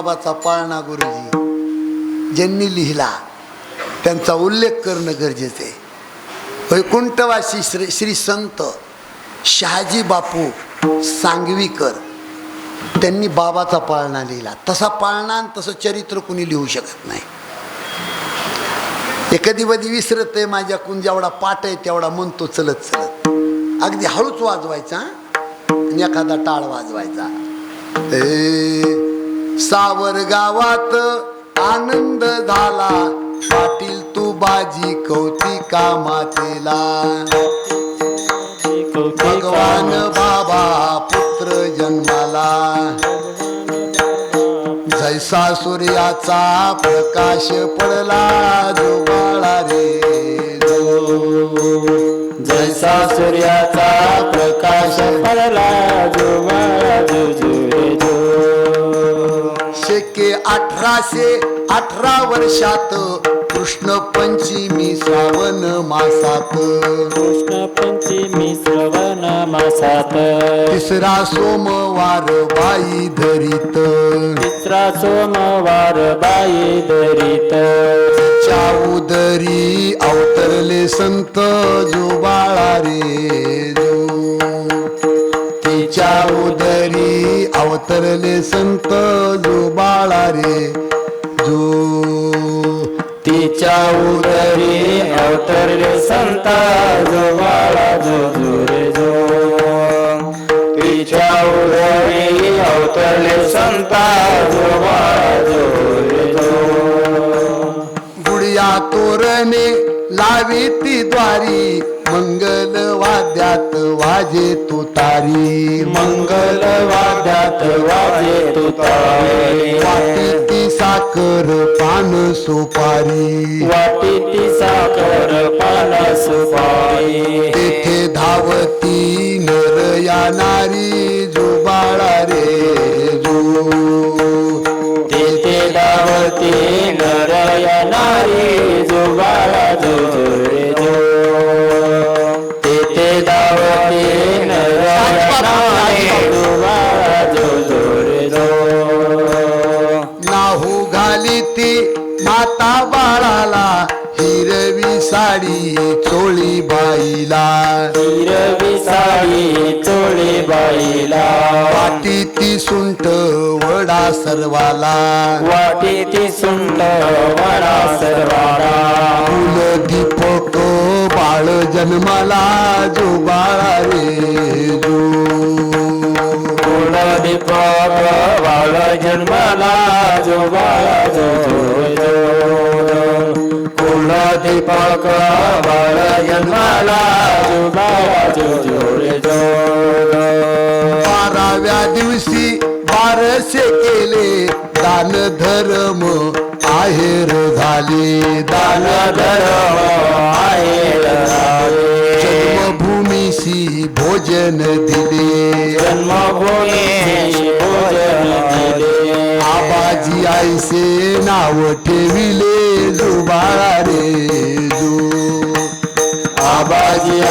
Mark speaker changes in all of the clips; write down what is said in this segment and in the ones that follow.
Speaker 1: बाबाचा पाळणा गुरुजी ज्यांनी लिहिला त्यांचा उल्लेख करणं गरजेचं आहे. वैकुंठवासी श्री श्री संत शहाजी बापू सांगवीकर त्यांनी बाबाचा पाळणा लिहिला. तसा पाळणा आणि तसं चरित्र कुणी लिहू शकत नाही. एखादी कधी विसरत आहे माझ्याकून जेवढा पाठ आहे तेवढा म्हणतो चलत चलत. अगदी हळूच वाजवायचा आणि एखादा टाळ वाजवायचा. ए सावर गावात आनंद झाला. पाटील तू बाजी कौतिका मातेला भगवान बाबा पुत्र जन्माला. जैसा सूर्याचा प्रकाश पडला जो बाळा रे
Speaker 2: जैसा सूर्याचा
Speaker 1: अठराशे अठरा वर्षात कृष्ण पंचमी श्रावण मासात.
Speaker 2: कृष्ण पंचमी श्रवण मासात.
Speaker 1: तिसरा सोमवार बाई धरीत.
Speaker 2: तिसरा सोमवार बाई दरीत
Speaker 1: च्या उदरी अवतरले संत जो बाळा रे जो. च्या उदरी अवतरले संत जो बाळा रे. जो
Speaker 2: तिच्या उदरी अवतरले संत जो बाळा जो जो रे जो. तिच्या उदरी अवतरले संत जो बाळा जो रे जो.
Speaker 1: गुडिया तोरणे लावी ती द्वारी. मंगल वाद्यात वाजे तुतारी
Speaker 2: मंगल वाद्यात वाजे
Speaker 1: वाटी ती साखर पान सुपारी.
Speaker 2: वाटी ती साखर पान सुपारी.
Speaker 1: तेथे धावती नर या नारी जो बाळा रे जो.
Speaker 2: तेथे धावती नारी जो बाळा जो जो रे जो.
Speaker 1: हिरवी साडी चोळी बाईला वाटी ती सुंट वडा सर्वाला.
Speaker 2: वाटी ती सुंट वडा सर्वाला.
Speaker 1: फुल दीपक बाळ जन्माला जो बाळा रे जो.
Speaker 2: दीपक बाळ जन्माला जो बाळा जो जो. दीपक बाळ जन्माला
Speaker 1: बाराव्या दिवशी बारसे केले दान धर्म आहेर झाले.
Speaker 2: दान धर्म आहे
Speaker 1: जन्मभूमीशी भोजन दिले.
Speaker 2: जन्मभूमी भोजन दिले.
Speaker 1: आबाजी आईसे नाव ठेविले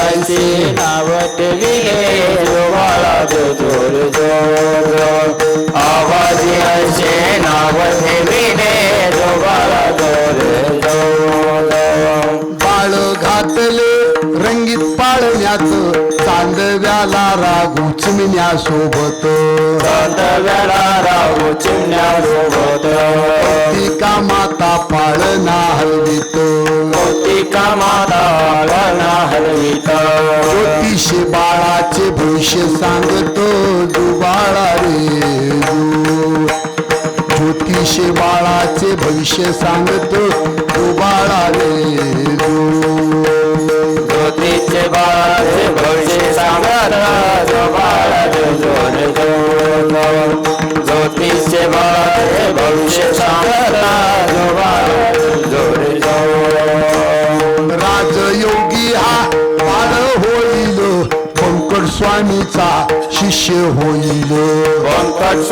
Speaker 2: आबाजी आईचे नाव ठेविले जो बाळा जो जोर जो जो आबाजी आईचे नाव ठेविले जो बाळा जोर जो जो
Speaker 1: बाळ घातले रंगीत पाळण्यात चांदव्याला रागू चिमण्या सोबत.
Speaker 2: वेळा राहू चिमण्या सोबत.
Speaker 1: माता पाळणा हलवीत.
Speaker 2: कौतिका माता ना हलवित
Speaker 1: ज्योतिष बाळाचे भविष्य सांगतो जो बाळा रे ज्योतिष बाळाचे भविष्य सांगतो जो बाळा रे जो.
Speaker 2: ज्योतीचे बाळाचे भविष्य सांगता जो बाळा जो. जोर जो ज्योतीचे बाळाचे भविष्य
Speaker 1: स्वामीचा शिष्य होईल.
Speaker 2: व्यंकट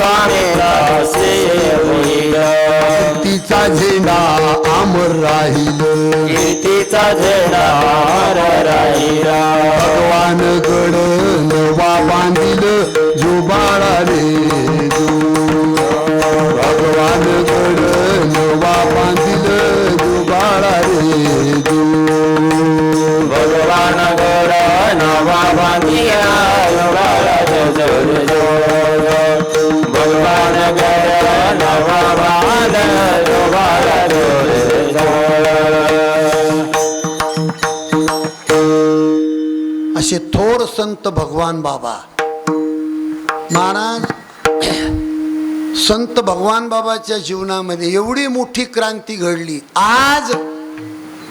Speaker 2: होईल.
Speaker 1: तिचा झेंडा अमर राहील.
Speaker 2: कीर्तीचा झेडा राहिला.
Speaker 1: भगवान गड नवा बांधिल जो बाळा रे जो असे थोर संत भगवान बाबा. महाराज संत भगवान बाबाच्या जीवनामध्ये एवढी मोठी क्रांती घडली. आज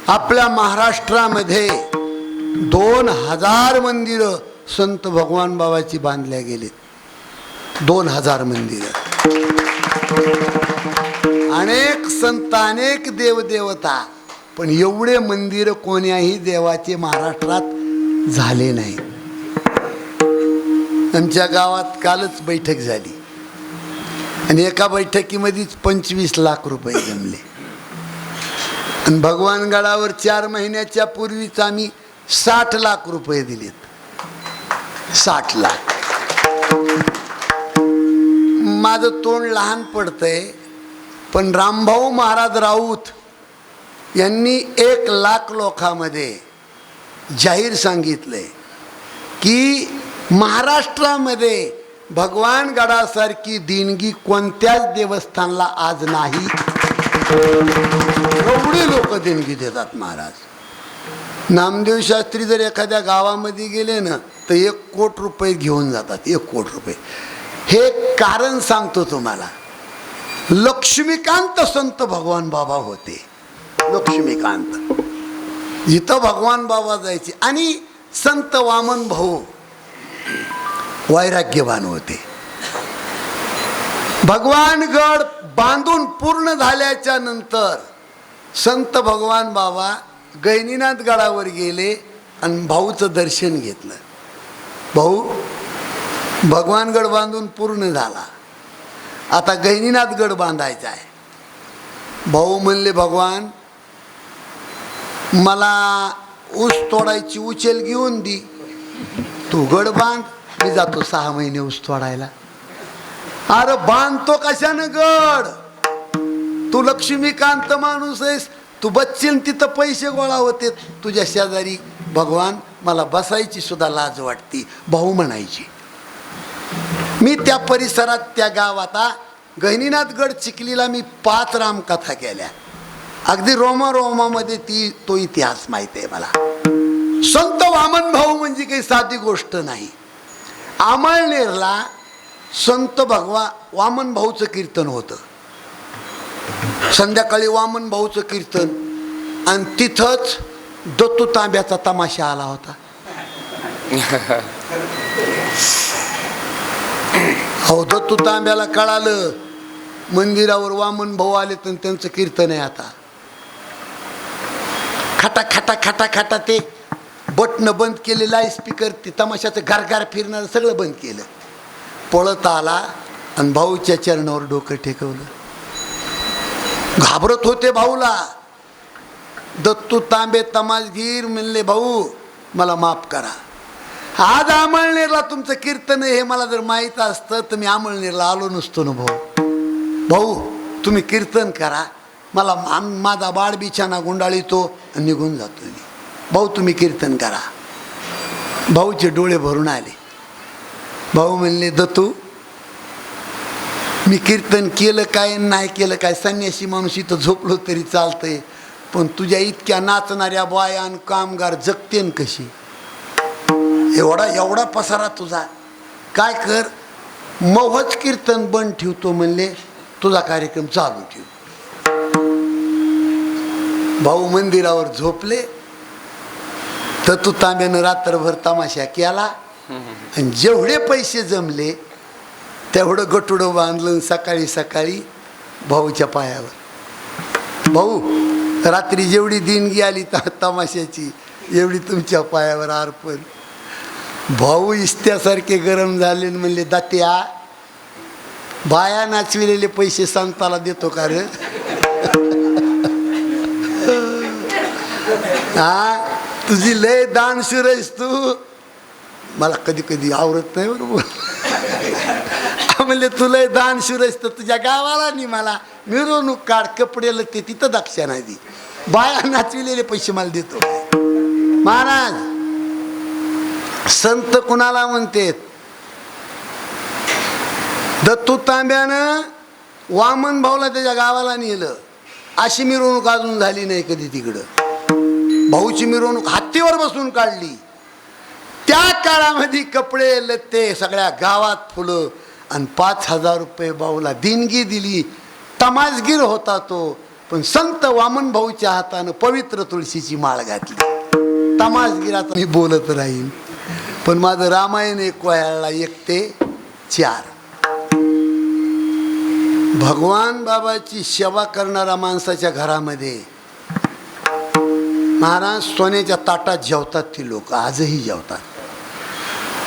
Speaker 1: आपल्या महाराष्ट्रामध्ये दोन हजार मंदिरं संत भगवान बाबाची बांधल्या गेलीत. दोन हजार मंदिरं. अनेक संत अनेक देवदेवता पण एवढे मंदिर कोण्याही देवाचे महाराष्ट्रात झाले नाही. आमच्या गावात कालच बैठक झाली. आणि एका बैठकीमध्येच पंचवीस लाख रुपये जमले. आणि भगवानगडावर चार महिन्याच्या पूर्वीच आम्ही साठ लाख रुपये दिलेत. साठ लाख. माझं तोंड लहान पडतंय पण रामभाऊ महाराज राऊत यांनी एक लाख लोकांमध्ये जाहीर सांगितले की महाराष्ट्रामध्ये भगवान गडासारखी देणगी कोणत्याच देवस्थानला आज नाही. एवढी लोक देणगी देतात महाराज. नामदेव शास्त्री जर एखाद्या गावामध्ये गेले ना तर एक कोट रुपये घेऊन जातात एक कोट रुपये. हे कारण सांगतो तुम्हाला. लक्ष्मीकांत संत भगवान बाबा होते. लक्ष्मीकांत. जिथं भगवान बाबा जायचे आणि संत वामन भाऊ वैराग्यवान होते. भगवानगड बांधून पूर्ण झाल्याच्यानंतर संत भगवान बाबा गैनीनाथ गडावर गेले आणि भाऊचं दर्शन घेतलं. भाऊ भगवानगड बांधून पूर्ण झाला. आता गैनीनाथ गड बांधायचा आहे. भाऊ म्हणले भगवान मला ऊस तोडायची उचल घेऊन दी. तू गड बांध. मी जातो सहा महिने ऊस तोडायला. अरे बांधतो कशानं गड? तू लक्ष्मीकांत माणूस आहेस. तू बच्चील तिथं पैसे गोळा होते. तुझ्या शेजारी भगवान मला बसायची सुद्धा लाज वाटती. भाऊ म्हणायची. मी त्या परिसरात त्या गावात गहिनीनाथ गड चिखलीला मी पाच रामकथा केल्या. अगदी रोमा रोमामध्ये ती तो इतिहास माहिती आहे मला. संत वामन भाऊ म्हणजे काही साधी गोष्ट नाही. आमळनेरला संत भगवा वामन भाऊचं कीर्तन होतं. संध्याकाळी वामन भाऊचं कीर्तन आणि तिथंच दत्तू तांब्याचा तमाशा आला होता. हो दत्तू तांब्याला कळालं मंदिरावर वामन भाऊ आले तर त्यांचं कीर्तन आहे आता. खाता खाता खाता खाता ते बटणं बंद केले लाइट स्पीकर ते तमाशाचं गारगार फिरणारं सगळं बंद केलं. पळत आला आणि भाऊच्या चरणावर डोकं टेकवलं घाबरत होते भाऊला. दत्तू तांबे तमाशगीर म्हणले भाऊ मला माफ करा. आज अमळनेरला तुमचं कीर्तन हे मला जर माहीत असतं तर मी अमळनेरला आलो नसतो ना भाऊ. भाऊ तुम्ही कीर्तन करा. मला आम- माझा बाळ बिछाना गुंडाळीतो निघून जातो मी. भाऊ तुम्ही कीर्तन करा. भाऊचे डोळे भरून आले. भाऊ म्हणले दत्तू मी कीर्तन केलं काय नाही केलं काय? संन्यासी माणूस इथं झोपलो तरी चालतंय. पण तुझ्या इतक्या नाचणाऱ्या बायान कामगार जगतेन कशी? एवढा एवढा पसारा तुझा. काय कर? मोहच कीर्तन बंद ठेवतो म्हणले तुझा कार्यक्रम चालू ठेव. भाऊ मंदिरावर झोपले. तर तू तांब्यानं रात्रभर तमाशा केला. आणि जेवढे पैसे जमले तेवढं गटुडं बांधलं आणि सकाळी सकाळी भाऊच्या पायावर. भाऊ रात्री जेवढी दिनगी आली तमाशाची एवढी तुमच्या पायावर अर्पण. भाऊ इस्त्यासारखे गरम झाले आणि म्हणले दात्या बाया नाचविलेले पैसे संताला देतो का रे? हा तुझी लय दानशूर आहेस तू. मला कधी कधी आवडत नाही बरोबर. म्हणले तुला दानशूर आहेस तर तुझ्या गावाला नाही मला. मिरवणूक काढ कपडे लगते तिथं दक्षा नाही दी. बाया नाचविलेले पैसे मला देतो. महाराज संत कुणाला म्हणते दत्तू तांब्यानं वामन भाऊला त्याच्या गावाला नेलं. अशी मिरवणूक अजून झाली नाही कधी तिकडं. भाऊची मिरवणूक हत्तीवर बसून काढली. त्या काळामध्ये कपडे लत्ते सगळ्या गावात फुलं आणि पाच हजार रुपये भाऊला देणगी दिली. तमासगीर होता तो पण संत वामन भाऊच्या हातानं पवित्र तुळशीची माळ घातली. तमासगिराचा मी बोलत राहीन पण माझं रामायण एक वयाला एक ते चार. भगवान बाबाची सेवा करणाऱ्या माणसाच्या घरामध्ये महाराज सोन्याच्या ताटात जेवतात ती लोक. आजही जेवतात.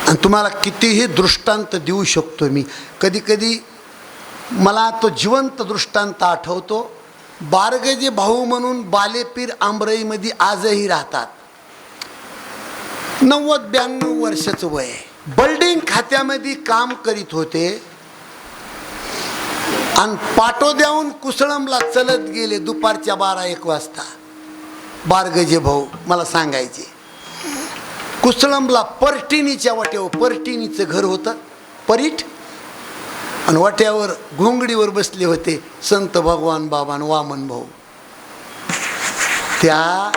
Speaker 1: आणि तुम्हाला कितीही दृष्टांत देऊ शकतो मी. कधी कधी मला तो जिवंत दृष्टांत आठवतो. बारगजे भाऊ म्हणून बालेपीर आंबरईमध्ये आजही राहतात. नव्वद ब्याण्णव वर्षाचं वय आहे. बिल्डिंग खात्यामध्ये काम करीत होते. आणि पाटोद्याहून कुसळमला चलत गेले दुपारच्या बारा एक वाजता. बारगजे भाऊ मला सांगायचे. कुसळंबला पर्टिनीच्या वाट्यावर पर्टिनीचं घर होतं परीठ. आणि वाट्यावर घोंगडीवर बसले होते संत भगवान बाबा आणि वामन भाऊ. त्या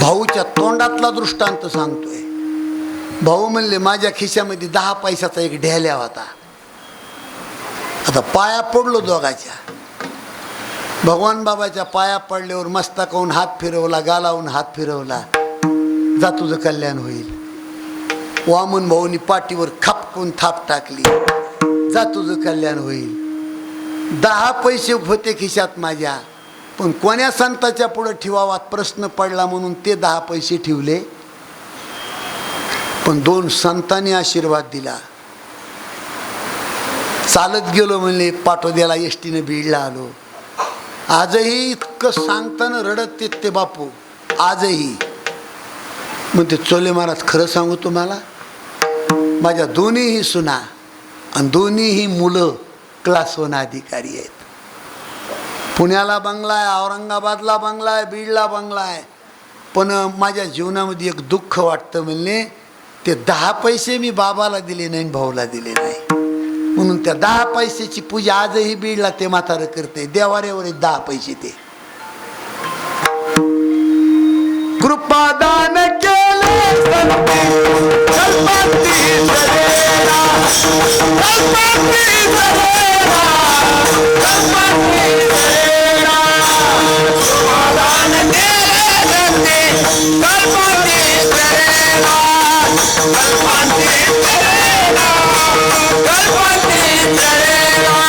Speaker 1: भाऊच्या तोंडातला दृष्टांत सांगतोय. भाऊ म्हणले माझ्या खिशामध्ये दहा पैशाचा एक ढेल्या होता. आता पाया पडलो दोघाच्या. भगवान बाबाच्या पाया पडल्यावर मस्तकावून हात फिरवला गालावून हात फिरवला. जा तुझं कल्याण होईल. वामन भाऊनी पाठीवर खापकून थाप टाकली. जा तुझं कल्याण होईल. दहा पैसे होते खिशात माझ्या पण कोण्या संताच्या पुढं ठेवावात प्रश्न पडला म्हणून ते दहा पैसे ठेवले. पण दोन संतांनी आशीर्वाद दिला. चालत गेलो म्हणले पाठोद्याला एस टीनं बीडला आलो. आजही इतकं सांगताना रडत येत ते बापू. आजही. म्हणते चोले महाराज खरं सांगू तुम्हाला? माझ्या दोन्हीही सुना आणि दोन्हीही मुलं क्लास वन अधिकारी आहेत. पुण्याला बंगला आहे औरंगाबादला बंगला आहे बीडला बंगला आहे पण माझ्या जीवनामध्ये एक दुःख वाटतं म्हणले ते दहा पैसे मी बाबाला दिले नाही भाऊला दिले नाही. म्हणून त्या दहा पैशाची पूजा आजही बीडला ते म्हातारं करते. देवाऱ्यावर दहा पैसे ते. कृपादान केले कल्पांती सरेना, कल्पांती सरेना.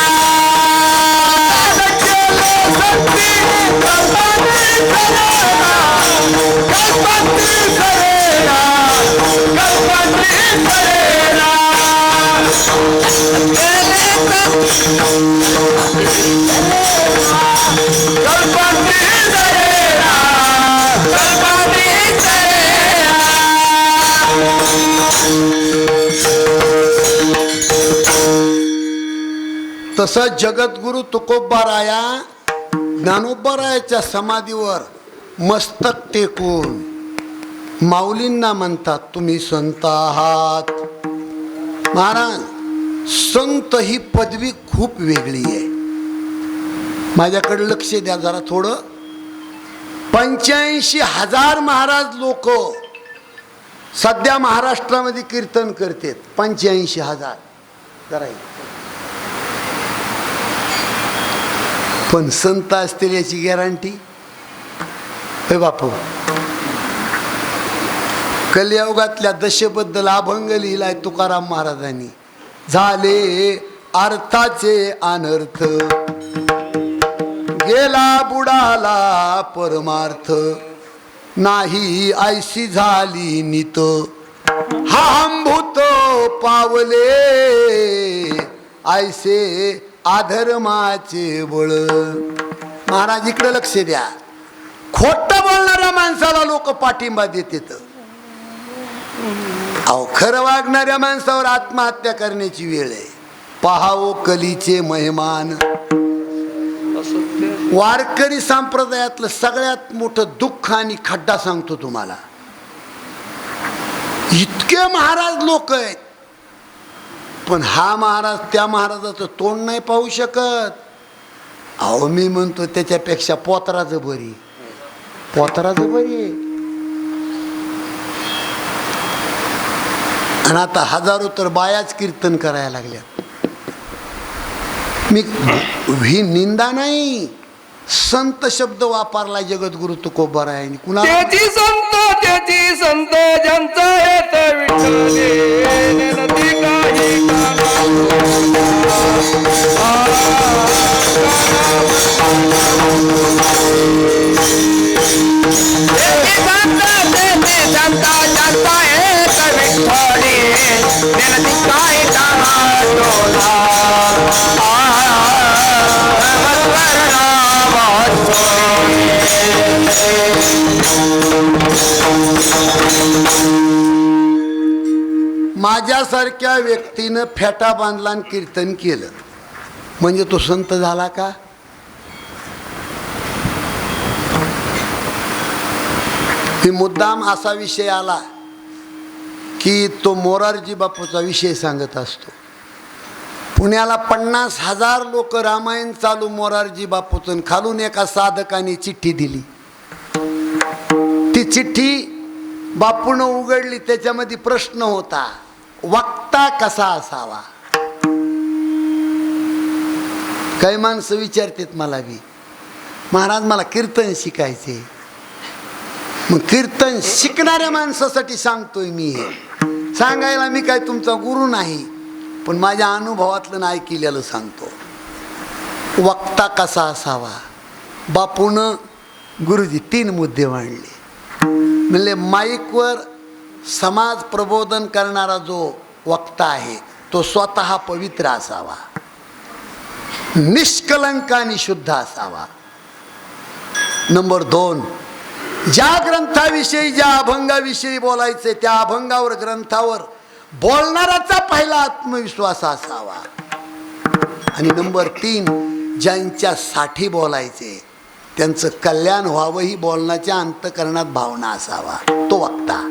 Speaker 1: तसं जगद्गुरु तुकोबाराया ज्ञानोबारायाच्या समाधीवर मस्तक टेकून माऊलींना म्हणतात तुम्ही संत आहात. महाराज संत ही पदवी खूप वेगळी आहे. माझ्याकडे लक्ष द्या जरा थोडं. पंच्याऐंशी हजार महाराज लोक सध्या महाराष्ट्रामध्ये कीर्तन करतेत पंच्याऐंशी हजार. जरा पण संत असतील याची गॅरंटी हे बापू. कलियोगातल्या दशेबद्दल अभंग लिहिलाय तुकाराम महाराजांनी. झाले अर्थाचे अनर्थ. गेला बुडाला परमार्थ. नाही ऐशी झाली नित. हांभूत पावले. आयसे आधर्माचे बळ. महाराज इकडे लक्ष द्या. खोट बोलणाऱ्या माणसाला लोक पाठिंबा देतात. अहो खरं वागणाऱ्या माणसावर आत्महत्या करण्याची वेळ आहे. पहावो कलीचे मेहमान. वारकरी संप्रदायातलं सगळ्यात मोठं दुःख आणि खड्डा सांगतो तुम्हाला. इतके महाराज लोक आहेत. पण हा महाराज त्या महाराजाचं तोंड नाही पाहू शकत. अहो मी म्हणतो त्याच्यापेक्षा पोतराचं बरी. पोतराज बरी आणि आता हजारो तर बायाच कीर्तन करायला लागल्या मी ही निंदा नाही. संत शब्द वापरला जगद्गुरु तुकोबर कुणा
Speaker 3: त्याची संत त्याची संत ज्यांचा हेत विठ्ठले नेनती काही
Speaker 1: माझ्यासारख्या व्यक्तीनं फेटा बांधला आणि कीर्तन केलं. म्हणजे तो संत झाला का? की मुद्दाम असा विषय आला की तो मोरारजी बापूचा विषय सांगत असतो. पुण्याला पन्नास हजार लोक रामायण चालू मोरारजी बापूचं खालून एका साधकाने चिठ्ठी दिली. ती चिठ्ठी बापून उघडली त्याच्यामध्ये प्रश्न होता वक्ता कसा असावा? काही माणसं विचारतात मला बी महाराज मला कीर्तन शिकायचे मग कीर्तन शिकणाऱ्या माणसासाठी सांगतोय मी हे. सांगायला मी काय तुमचा गुरु नाही. पण माझ्या अनुभवातलं नाही केलेलं सांगतो. वक्ता कसा असावा? बापून गुरुजी तीन मुद्दे मांडले. म्हणले माईकवर समाज प्रबोधन करणारा जो वक्ता आहे तो स्वतः पवित्र असावा. निष्कलंक आणि शुद्ध असावा. नंबर दोन ज्या ग्रंथाविषयी ज्या अभंगाविषयी बोलायचे त्या अभंगावर ग्रंथावर बोलणाराचा पहिला आत्मविश्वास असावा. आणि नंबर तीन ज्यांच्यासाठी बोलायचे त्यांचं कल्याण व्हावं ही बोलण्याच्या अंतकरणात भावना असावा. तो वक्ता.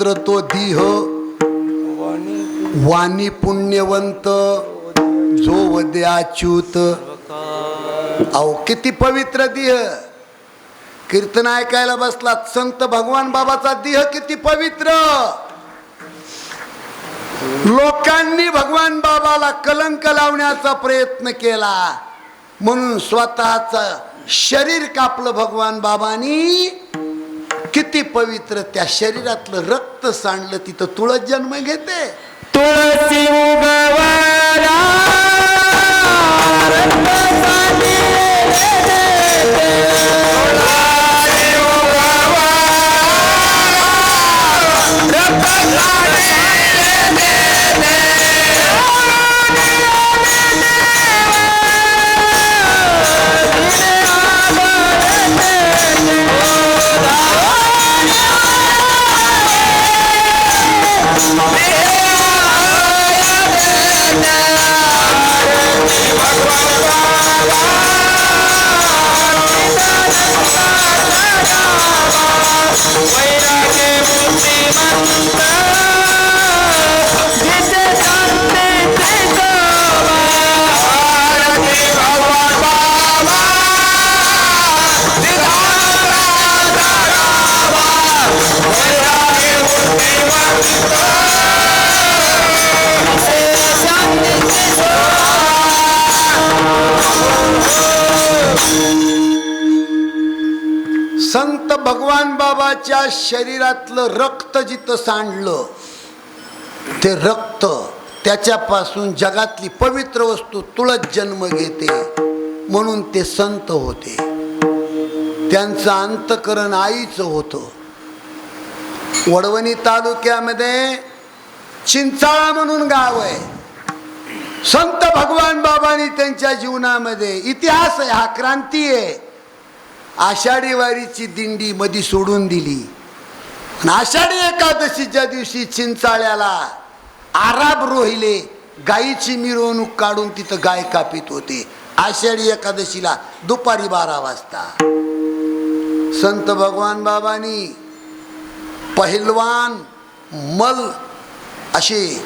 Speaker 1: पवित्र तो देह वाणी पुण्यवंत जो वद्याच्युत अहो किती पवित्र देह. कीर्तन ऐकायला बसला संत भगवान बाबाचा देह किती पवित्र. लोकांनी भगवान बाबाला कलंक लावण्याचा प्रयत्न केला. म्हणून स्वतःच शरीर कापलं भगवान बाबांनी. किती पवित्र त्या शरीरातलं रक्त सांडलं तिथं तुळस जन्म घेते.
Speaker 2: तुळसी
Speaker 1: शरीरातलं रक्त जिथं सांडलं ते रक्त त्याच्यापासून जगातली पवित्र वस्तू तुळत जन्म घेते म्हणून ते संत होते. त्यांचं अंतकरण आईचं होतं. वडवणी तालुक्यामध्ये चिंचाळा म्हणून गाव आहे. संत भगवान बाबांनी त्यांच्या जीवनामध्ये इतिहास आहे हा क्रांती आहे. आषाढी वारीची दिंडी मधी सोडून दिली. आणि आषाढी एकादशीच्या दिवशी चिंचाळ्याला आराब रोहिले गायीची मिरवणूक काढून तिथं गाय कापित होते. आषाढी एकादशीला दुपारी बारा वाजता. संत भगवान बाबांनी पहिलवान मल असे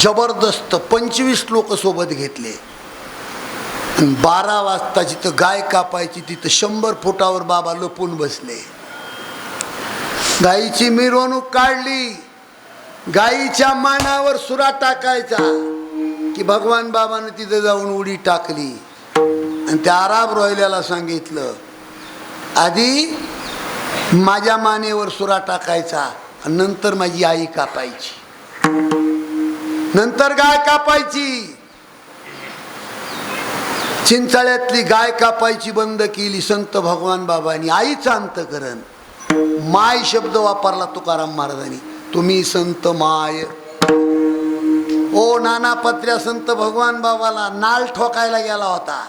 Speaker 1: जबरदस्त पंचवीस लोक सोबत घेतले. बारा वाजता जिथं गाय कापायची तिथं शंभर फुटावर बाबा लपून बसले. गाईची मिरवणूक काढली. गाईच्या मानावर सुरा टाकायचा. की भगवान बाबानं तिथं जाऊन उडी टाकली. आणि त्या आराब रोहिल्याला सांगितलं आधी माझ्या मानेवर सुरा टाकायचा नंतर माझी आई कापायची. नंतर गाय कापायची. चिंचाळ्यातली गाय कापायची बंद केली संत भगवान बाबांनी. आईचं अंतकरण. माय शब्द वापरला तुकाराम महाराजांनी. तुम्ही संत माय. ओ नाना पत्र्या संत भगवान बाबाला नाल ठोकायला गेला होता.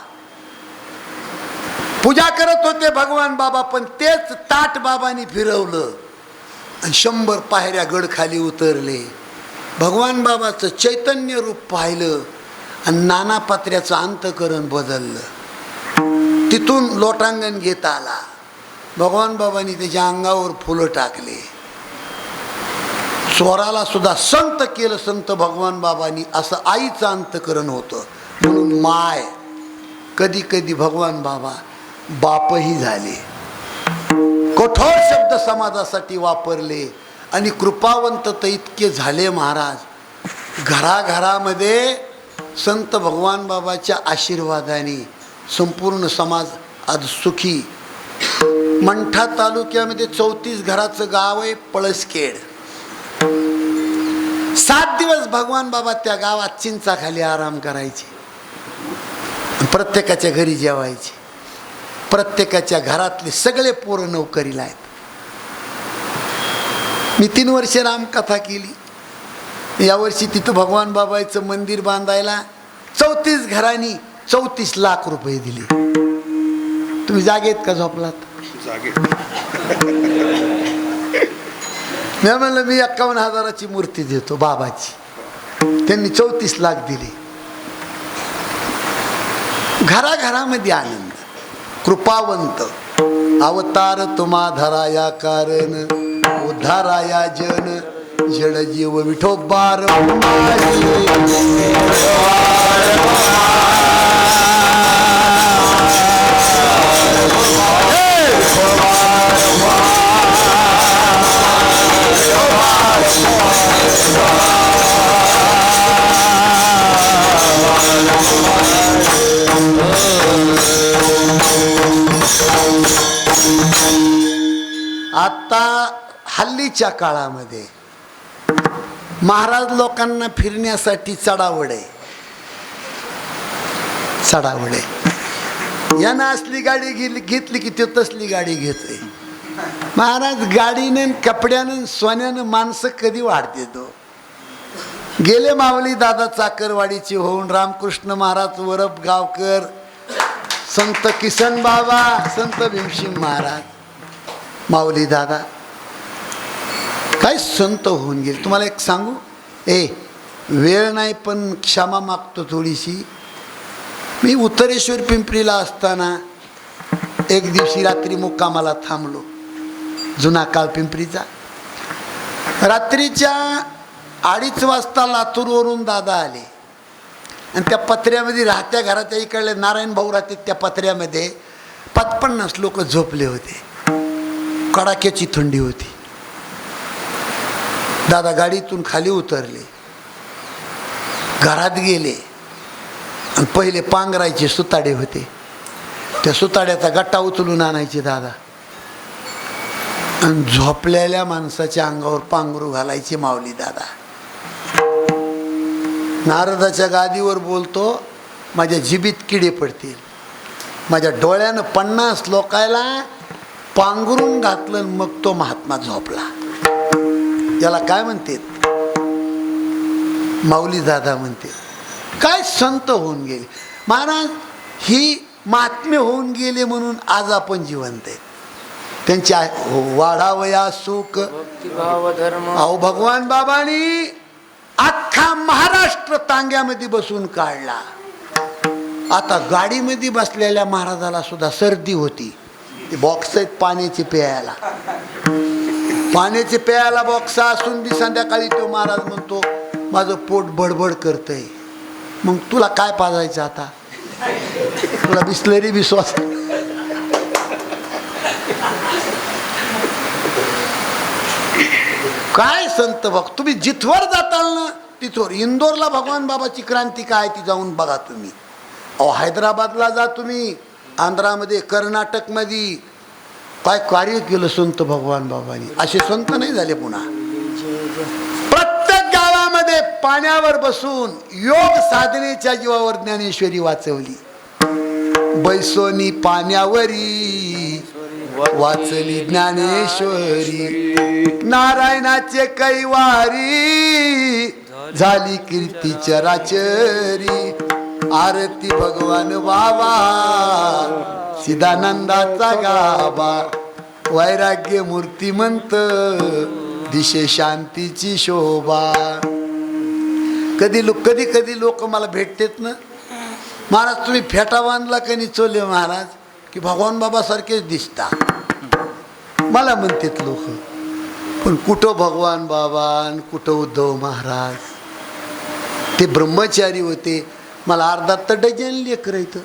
Speaker 1: पूजा करत होते भगवान बाबा पण तेच ताट बाबांनी फिरवलं. आणि शंभर पायऱ्या गड खाली उतरले. भगवान बाबाचं चैतन्य रूप पाहिलं आणि नाना पत्र्याचं अंतकरण बदललं. तिथून लोटांगण घेता आला. भगवान बाबांनी त्याच्या अंगावर फुलं टाकले. स्वराला सुद्धा संत केलं संत भगवान बाबांनी असं आईचं अंतकरण होतं. म्हणून माय कधी कधी भगवान बाबा बापही झाले. कठोर शब्द समाजासाठी वापरले आणि कृपावंत तर इतके झाले महाराज. घराघरामध्ये संत भगवान बाबाच्या आशीर्वादाने संपूर्ण समाज आज सुखी मंठा तालुक्यामध्ये चौतीस घराचं गाव आहे पळसखेड. सात दिवस भगवान बाबा त्या गावात चिंचाखाली आराम करायचे. प्रत्येकाच्या घरी जेवायचे. प्रत्येकाच्या घरातले सगळे पोरं नोकरीला आहेत. मी तीन वर्ष रामकथा केली. यावर्षी तिथं भगवान बाबाचं मंदिर बांधायला चौतीस घरांनी चौतीस लाख रुपये दिले. तुम्ही जागेत का झोपलात? मी म्हणलं मी एक्कावन्न हजाराची मूर्ती देतो बाबाची. त्यांनी चौतीस लाख दिले. घराघरामध्ये आनंद. कृपावंत. अवतार तुम्हा धराया कारण. उद्धाराया जन. जड जीव विठोबार. हल्लीच्या काळामध्ये महाराज लोकांना फिरण्यासाठी चढावड आहे चढावड. आहे यानं असली गाडी गेली घेतली की ते तसली गाडी घेतली. महाराज गाडीने कपड्यानं सोन्यानं माणसं कधी वाढते तो? गेले मावली दादा चाकरवाडीचे होऊन रामकृष्ण महाराज वरप गावकर संत किसन बाबा संत भीमसिंग महाराज. माऊली दादा. काय संत होऊन गेले? तुम्हाला एक सांगू? ए वेळ नाही पण क्षमा मागतो थोडीशी. मी उत्तरेश्वर पिंपरीला असताना एक दिवशी रात्री मुक्कामाला थांबलो जुना काळ पिंपरीचा. रात्रीच्या अडीच वाजता लातूरवरून दादा आले. आणि त्या पत्र्यामध्ये राहत्या घराच्या इकडले नारायण भाऊ राहते त्या पत्र्यामध्ये. पाच पन्नास लोक झोपले होते. कडाक्याची थंडी होती. दादा गाडीतून खाली उतरले. घरात गेले. आणि पहिले पांघरायचे सुताडे होते. त्या सुताड्याचा गट्टा उचलून आणायचे दादा. आणि झोपलेल्या माणसाच्या अंगावर पांघरू घालायचे माऊली दादा. नारदाच्या गादीवर बोलतो माझ्या जिबीत किडे पडतील. माझ्या डोळ्यानं पन्नास लोकायला पांघरून घातलं मग तो महात्मा झोपला. याला काय म्हणते? माऊली दादा म्हणते काय संत होऊन गेले? महाराज ही महात्मे होऊन गेले म्हणून आज आपण जिवंत आहे त्यांची वाढावया सुख अहो भगवान बाबानी अख्खा महाराष्ट्र तांग्यामध्ये बसून काढला. आता गाडीमध्ये बसलेल्या महाराजाला सुद्धा सर्दी होती. बॉक्स आहेत पाण्याचे प्यायला. पाण्याचे प्यायला बॉक्स असून बी संध्याकाळी तो महाराज म्हणतो माझं पोट बडबड करतंय. मग तुला काय पाजायचं आता? तुला बिसलेरी विश्वास काय संत भक्त तुम्ही जिथवर जाताल ना तिथवर. इंदोरला भगवान बाबाची क्रांती काय ती जाऊन बघा तुम्ही. अहो हैदराबादला जा तुम्ही. आंध्रामध्ये कर्नाटकमध्ये. काय कार्य केलं संत भगवान बाबांनी? असे संत नाही झाले पुन्हा. प्रत्येक गावामध्ये पाण्यावर बसून योग साधनेच्या जीवावर ज्ञानेश्वरी वाचवली. बैसोनी पाण्यावरी वाचली ज्ञानेश्वरी. नारायणाचे कैवारी झाली कीर्ती चराचरी आरती भगवान बाबा सिदानंदाचा गाबा वैराग्य मूर्तिमंत. दिशे शांतीची शोभा. कधी लोक कधी कधी लोक मला भेटतेत ना. महाराज तुम्ही फेटा बांधला का नाही चोले महाराज? की भगवान बाबा सारखेच दिसता मला म्हणतात लोक पण कुठं भगवान बाबा आणि कुठं उद्धव महाराज? ते ब्रह्मचारी होते. मला अर्धा तर डझन लेकर इथं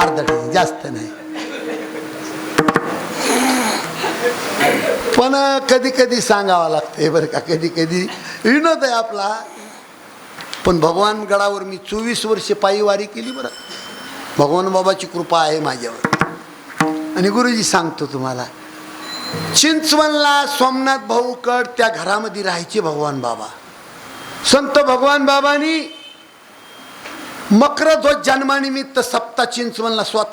Speaker 1: अर्धा डझन जास्त नाही. पण कधी कधी सांगावं लागतंय बरं का कधी कधी विनोद आहे आपला. पण भगवान गडावर मी चोवीस वर्ष पायीवारी केली बरं. भगवान बाबाची कृपा आहे माझ्यावर. आणि गुरुजी सांगतो तुम्हाला चिंचवणला सोमनाथ भाऊकड त्या घरामध्ये राहायचे भगवान बाबा. संत भगवान बाबांनी मकर ध्वज जन्मानिमित्त सप्ता चिंचवणला स्वतः